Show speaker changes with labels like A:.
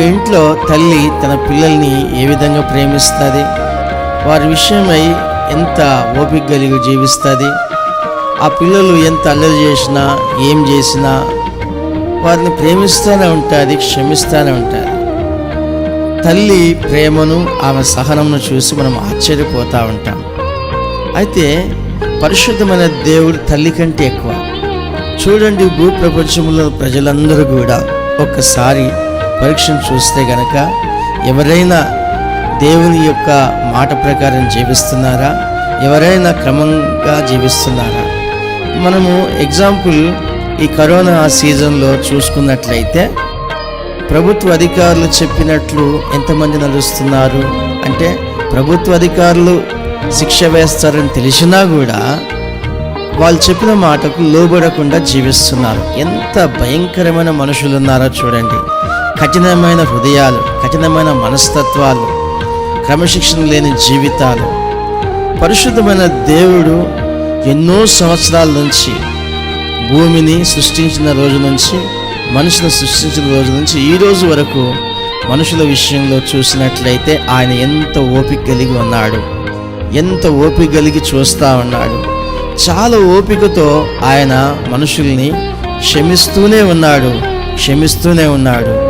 A: ఇంట్లో తల్లి తన పిల్లల్ని ఏ విధంగా ప్రేమిస్తుంది? వారి విషయమై ఎంత ఓపిక కలిగి జీవిస్తుంది? ఆ పిల్లలు ఎంత అల్లరి చేసినా ఏం చేసినా వారిని ప్రేమిస్తూనే ఉంటుంది క్షమిస్తూనే ఉంటుంది. తల్లి ప్రేమను ఆమె సహనమును చూసి మనం ఆశ్చర్యపోతూ ఉంటాం. అయితే పరిశుద్ధమైన దేవుడు తల్లి కంటే ఎక్కువ. చూడండి భూప్రపంచంలో ప్రజలందరూ కూడా ఒక్కసారి పరీక్షను చూస్తే గనక ఎవరైనా దేవుని యొక్క మాట ప్రకారం జీవిస్తున్నారా? ఎవరైనా క్రమంగా జీవిస్తున్నారా? మనము ఎగ్జాంపుల్ ఈ కరోనా సీజన్లో చూసుకున్నట్లయితే ప్రభుత్వ అధికారులు చెప్పినట్లు ఎంతమంది నడుస్తున్నారు? అంటే ప్రభుత్వ అధికారులు శిక్ష వేస్తారని తెలిసినా కూడా వాళ్ళు చెప్పిన మాటకు లోబడకుండా జీవిస్తున్నారు. ఎంత భయంకరమైన మనుషులు ఉన్నారో చూడండి. కఠినమైన హృదయాలు కఠినమైన మనస్తత్వాలు క్రమశిక్షణ లేని జీవితాలు. పరిశుద్ధమైన దేవుడు ఎన్నో సంవత్సరాల నుంచి భూమిని సృష్టించిన రోజు నుంచి మనుషులను సృష్టించిన రోజు నుంచి ఈ రోజు వరకు మనుషుల విషయంలో చూసినట్లయితే ఆయన ఎంత ఓపిక కలిగి ఉన్నాడు ఎంత ఓపిక కలిగి చూస్తూ ఉన్నాడు. చాలా ఓపికతో ఆయన మనుషుల్ని క్షమిస్తూనే ఉన్నాడు క్షమిస్తూనే ఉన్నాడు.